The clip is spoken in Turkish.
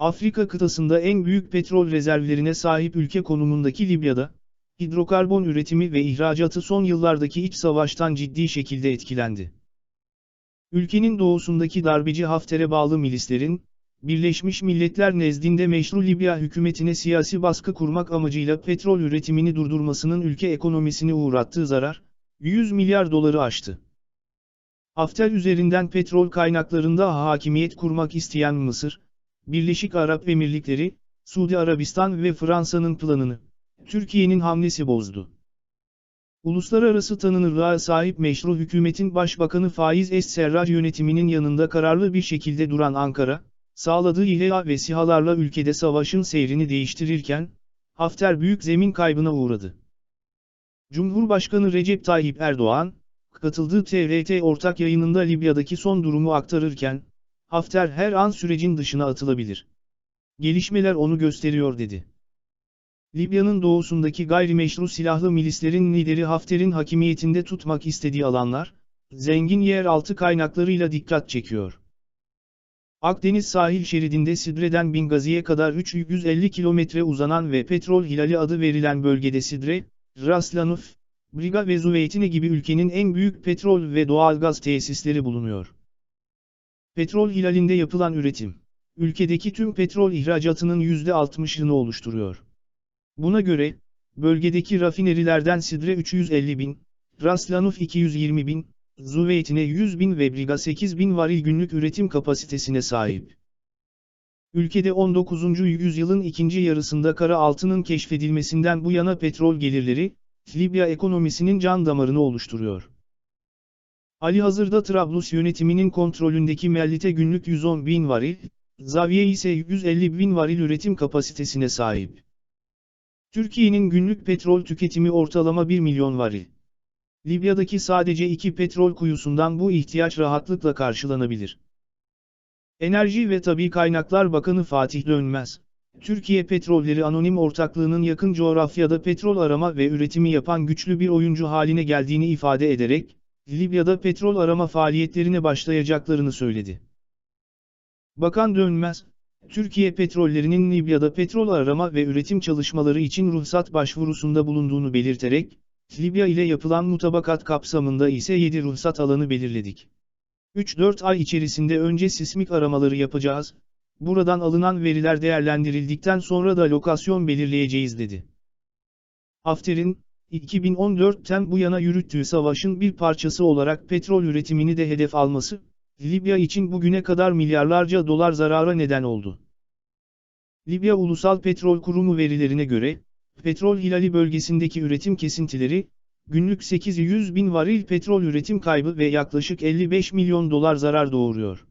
Afrika kıtasında en büyük petrol rezervlerine sahip ülke konumundaki Libya'da, hidrokarbon üretimi ve ihracatı son yıllardaki iç savaştan ciddi şekilde etkilendi. Ülkenin doğusundaki darbeci Hafter'e bağlı milislerin, Birleşmiş Milletler nezdinde meşru Libya hükümetine siyasi baskı kurmak amacıyla petrol üretimini durdurmasının ülke ekonomisini uğrattığı zarar, 100 milyar doları aştı. Hafter üzerinden petrol kaynaklarında hakimiyet kurmak isteyen Mısır, Birleşik Arap Emirlikleri, Suudi Arabistan ve Fransa'nın planını, Türkiye'nin hamlesi bozdu. Uluslararası tanınırlığa sahip meşru hükümetin başbakanı Faiz Es-Serraj yönetiminin yanında kararlı bir şekilde duran Ankara, sağladığı İHA ve SİHA'larla ülkede savaşın seyrini değiştirirken, Hafter büyük zemin kaybına uğradı. Cumhurbaşkanı Recep Tayyip Erdoğan, katıldığı TRT ortak yayınında Libya'daki son durumu aktarırken, Hafter her an sürecin dışına atılabilir. Gelişmeler onu gösteriyor dedi. Libya'nın doğusundaki gayrimeşru silahlı milislerin lideri Hafter'in hakimiyetinde tutmak istediği alanlar, zengin yeraltı kaynaklarıyla dikkat çekiyor. Akdeniz sahil şeridinde Sidre'den Bingazi'ye kadar 350 kilometre uzanan ve Petrol Hilali adı verilen bölgede Sidre, Raslanuf, Briga ve Zuveytine gibi ülkenin en büyük petrol ve doğalgaz tesisleri bulunuyor. Petrol hilalinde yapılan üretim, ülkedeki tüm petrol ihracatının %60'ını oluşturuyor. Buna göre, bölgedeki rafinerilerden Sidre 350 bin, Raslanuf 220 bin, Zuveytine 100 bin ve Briga 8 bin varil günlük üretim kapasitesine sahip. Ülkede 19. yüzyılın ikinci yarısında kara altının keşfedilmesinden bu yana petrol gelirleri, Libya ekonomisinin can damarını oluşturuyor. Ali hazırda Trablus yönetiminin kontrolündeki Mellite günlük 110 bin varil, Zaviye ise 150 bin varil üretim kapasitesine sahip. Türkiye'nin günlük petrol tüketimi ortalama 1 milyon varil. Libya'daki sadece iki petrol kuyusundan bu ihtiyaç rahatlıkla karşılanabilir. Enerji ve Tabi Kaynaklar Bakanı Fatih Dönmez, Türkiye Petrolleri Anonim Ortaklığı'nın yakın coğrafyada petrol arama ve üretimi yapan güçlü bir oyuncu haline geldiğini ifade ederek, Libya'da petrol arama faaliyetlerine başlayacaklarını söyledi. Bakan Dönmez, Türkiye Petrollerinin Libya'da petrol arama ve üretim çalışmaları için ruhsat başvurusunda bulunduğunu belirterek, Libya ile yapılan mutabakat kapsamında ise 7 ruhsat alanı belirledik. 3-4 ay içerisinde önce sismik aramaları yapacağız, buradan alınan veriler değerlendirildikten sonra da lokasyon belirleyeceğiz dedi. Hafter'in, 2014'ten bu yana yürüttüğü savaşın bir parçası olarak petrol üretimini de hedef alması, Libya için bugüne kadar milyarlarca dolar zarara neden oldu. Libya Ulusal Petrol Kurumu verilerine göre, petrol hilali bölgesindeki üretim kesintileri, günlük 800 bin varil petrol üretim kaybı ve yaklaşık 55 milyon dolar zarar doğuruyor.